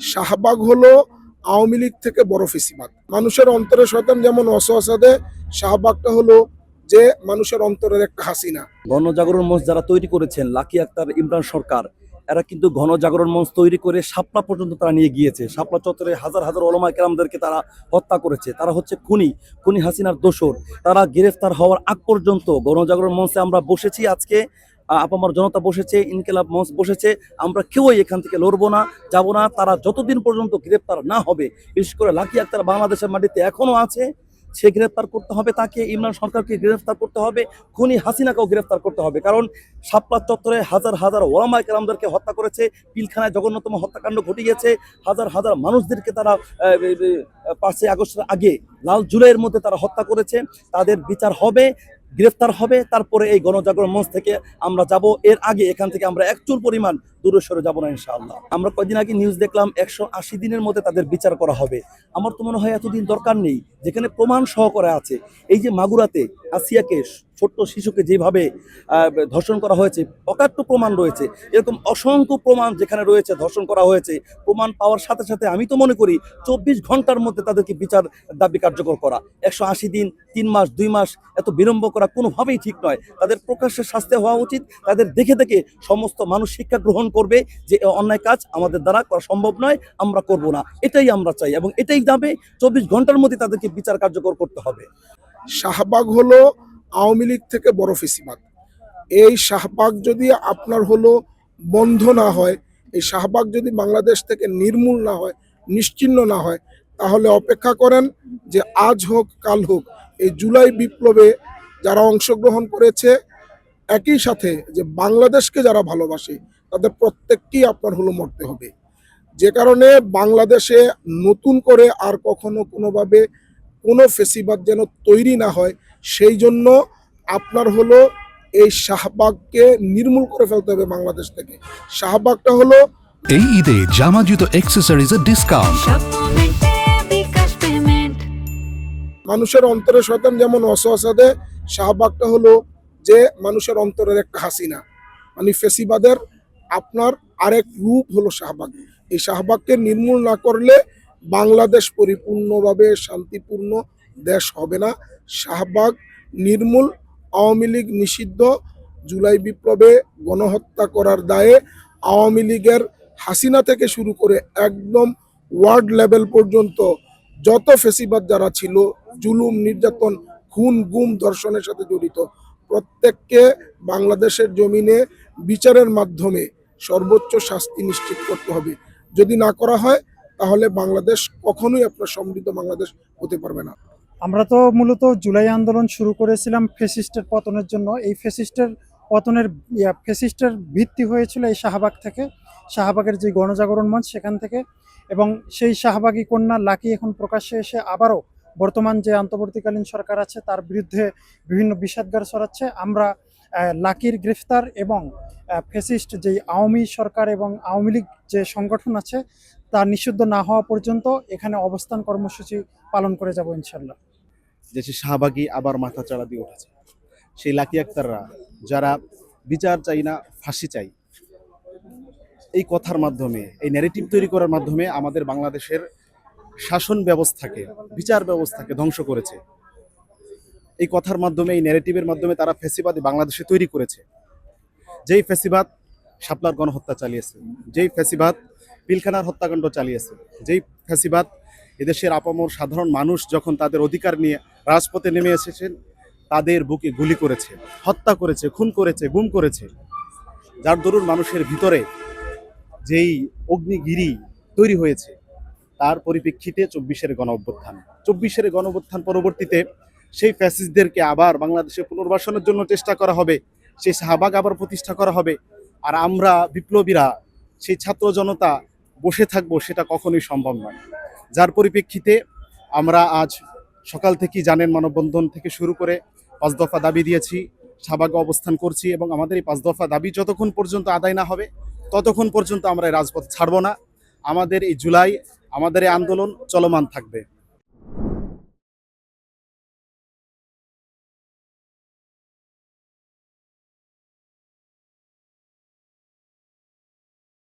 শাহবাগ হলো আওয়ামী লীগ থেকে বড় ফেসিবাদ। মানুষের অন্তরে শয়তান যেমন অসহসাদে শাহবাগটা হলো যে মানুষের অন্তরের একটা হাসিনা। গণজাগরণ মঞ্চ যারা তৈরি করেছেন, লাকি আক্তার, ইমরান সরকার, এরা কিন্তু গণজাগরণ মঞ্চ তৈরি করে শাপলা পর্যন্ত তারা নিয়ে গিয়েছে। শাপলা চত্বরে হাজার হাজার ওলমা কেরামদেরকে তারা হত্যা করেছে। তারা হচ্ছে খুনি খুনি হাসিনার দোসর তারা গ্রেফতার হওয়ার আগ পর্যন্ত গণজাগরণ মঞ্চে আমরা বসেছি আজকে। আপামর জনতা বসেছে, ইনকেলাব মঞ্চ বসেছে, আমরা কেউই এখান থেকে লড়বো না, যাব না, তারা যতদিন পর্যন্ত গ্রেপ্তার না হবে, বিশেষ করে লাকি আক্তার বাংলাদেশের মাটিতে এখনও আছে, সে গ্রেফতার করতে হবে তাকে, ইমরান সরকারকে গ্রেফতার করতে হবে, খুনি হাসিনাকেও গ্রেফতার করতে হবে, কারণ শাপলা চত্বরে হাজার হাজার ওলামাই কেরামদেরকে হত্যা করেছে, পিলখানায় জঘন্যতম হত্যাকাণ্ড ঘটিয়েছে হাজার হাজার মানুষদেরকে তারা পাঁচই আগস্টের আগে লাল জুলাইয়ের মধ্যে তারা হত্যা করেছে, তাদের বিচার হবে গ্রেফতার হবে, তারপরে এই গণজাগরণ মঞ্চ থেকে আমরা যাব। এর আগে এখান থেকে আমরা একচুর পরিমাণ দূরে সরে যাব না ইনশাআল্লাহ। আমরা কয়দিন আগে নিউজ দেখলাম, একশো আশি দিনের মধ্যে তাদের বিচার করা হবে। আমার তো মনে হয় এতদিন দরকার নেই, যেখানে প্রমাণ সহকারে আছে। এই যে মাগুরাতে আসিয়াকে ছোট্ট শিশুকে যেভাবে ধর্ষণ করা হয়েছে, অকাট্য প্রমাণ রয়েছে। এরকম অসংখ্য প্রমাণ যেখানে রয়েছে, ধর্ষণ করা হয়েছে। প্রমাণ পাওয়ার সাথে সাথে আমি তো মনে করি চব্বিশ ঘণ্টার মধ্যে তাদেরকে বিচার দাবি কার্যকর করা। একশো আশি দিন, তিন মাস, দুই মাস, এত বিলম্ব করা কোনোভাবেই ঠিক নয়। তাদের প্রকাশ্যে শাস্তি হওয়া উচিত। তাদের দেখে দেখে সমস্ত মানুষ শিক্ষা গ্রহণ করবে যে অন্যায় কাজ আমাদের দ্বারা করা সম্ভব নয়, আমরা করব না। এটাই আমরা চাই এবং এটাই দাবে চব্বিশ ঘণ্টার মধ্যে তাদেরকে বিচার কার্যকর করতে হবে। শাহবাগ হলো আওয়ামী লীগ থেকে বড় ফেসিবাদ। এই শাহবাগ যদি আপনার হলো বন্ধ না হয়, এই শাহবাগ যদি বাংলাদেশ থেকে নির্মূল না হয় নিশ্চিহ্ন না হয়, তাহলে অপেক্ষা করেন যে আজ হোক, কাল হোক, এই জুলাই বিপ্লবে যারা অংশগ্রহণ করেছে, একই সাথে যে বাংলাদেশকে যারা ভালোবাসে তাদের প্রত্যেককেই আপনার হলো মরতে হবে। যে কারণে বাংলাদেশে নতুন করে আর কখনো কোনোভাবে কোনো ফেসিবাদ যেন তৈরি না হয় সেই জন্য আপনার হলো এই শাহবাগকে নির্মূল করে ফেলতে হবে বাংলাদেশ থেকে। শাহবাগটা হলো এই ঈদে জামা জুতো অ্যাক্সেসরিজের ডিসকাউন্ট মানুষের অন্তরে শয়তান যেমন অসহসাদে শাহবাগটা হলো যে মানুষের অন্তরের একটা হাসিনা। মানে ফেসিবাদের আপনার আরেক রূপ হলো শাহবাগ। এই শাহবাগকে নির্মূল না করলে বাংলাদেশ পরিপূর্ণভাবে শান্তিপূর্ণ দেশ হবে না। শাহবাগ নির্মূল, আওয়ামী লীগ নিষিদ্ধ, জুলাই বিপ্লবে গণহত্যা করার দায়ে আওয়ামী লীগের হাসিনা থেকে শুরু করে একদম ওয়ার্ড লেভেল পর্যন্ত যত ফেসিবাদ যারা ছিল, জুলুম, নির্যাতন, খুন, গুম ধর্ষণের সাথে জড়িত, প্রত্যেককে বাংলাদেশের জমিনে বিচারের মাধ্যমে সর্বোচ্চ শাস্তি নিশ্চিত করতে হবে। যদি না করা হয়, তাহলে বাংলাদেশ কখনোই আপনার সমৃদ্ধ বাংলাদেশ হতে পারবে না। আমরা তো মূলত জুলাই আন্দোলন শুরু করেছিলাম ফেসিস্টের পতনের জন্য। এই ফেসিস্টের পতনের ফেসিস্টের ভিত্তি হয়েছিল এই শাহবাগ থেকে, শাহবাগের যে গণজাগরণ মঞ্চ সেখান থেকে। এবং সেই শাহবাগী কন্যা লাকি এখন প্রকাশ্যে এসে আবারও বর্তমান যে আন্তর্বর্তীকালীন সরকার আছে, তার বিরুদ্ধে বিভিন্ন বিষাদগার ছড়াচ্ছে। আমরা লাকির গ্রেফতার এবং ফেসিস্ট যেই আওয়ামী সরকার এবং আওয়ামী লীগ যে সংগঠন আছে, তা নিষিদ্ধ না হওয়া পর্যন্ত এখানে অবস্থান কর্মসূচি পালন করে যাব ইনশাল্লাহ দেশে শাহবাগী আবার মাথা চাড়া দিয়ে উঠেছে। সেই লাকি আক্তাররা, যারা বিচার চাই না, ফাঁসি চাই, এই কথার মাধ্যমে, এই ন্যারেটিভ তৈরি করার মাধ্যমে আমাদের বাংলাদেশের শাসন ব্যবস্থাকে, বিচার ব্যবস্থাকে ধ্বংস করেছে। এই কথার মাধ্যমে, এই ন্যারেটিভের মাধ্যমে তারা ফেসিবাদ বাংলাদেশে তৈরি করেছে। যেই ফেসিবাদ শাপলার গণহত্যা চালিয়েছে, যেই ফেসিবাদ পিলখানার হত্যাকাণ্ড চালিয়েছে, যেই ফেসিবাদ এদেশের আপামর সাধারণ মানুষ যখন তাদের অধিকার নিয়ে রাজপথে নেমে এসেছেন, তাদের বুকে গুলি করেছে, হত্যা করেছে, খুন করেছে, গুম করেছে। যার দরুন মানুষের ভিতরে যেই অগ্নিগিরি তৈরি হয়েছে, তার পরিপ্রেক্ষিতে চব্বিশের গণ অভ্যুত্থান চব্বিশের গণ অভ্যুত্থান পরবর্তীতে সেই ফ্যাসিস্টদেরকে আবার বাংলাদেশে পুনর্বাসনের জন্য চেষ্টা করা হবে, সেই শাহবাগ আবার প্রতিষ্ঠা করা হবে। আর আমরা বিপ্লবীরা, সেই ছাত্র জনতা বসে থাকব সেটা কখনোই সম্ভব নয়। যার পরিপ্রেক্ষিতে আমরা আজ সকাল থেকেই জানেন মানববন্ধন থেকে শুরু করে পাঁচ দফা দাবি দিয়েছি, শাহবাগে অবস্থান করছি এবং আমাদের এই পাঁচ দফা দাবি যতক্ষণ পর্যন্ত আদায় না হবে, ততক্ষণ পর্যন্ত আমরা এই রাজপথ ছাড়বো না। আমাদের এই জুলাই, আমাদের এই আন্দোলন চলমান থাকবে।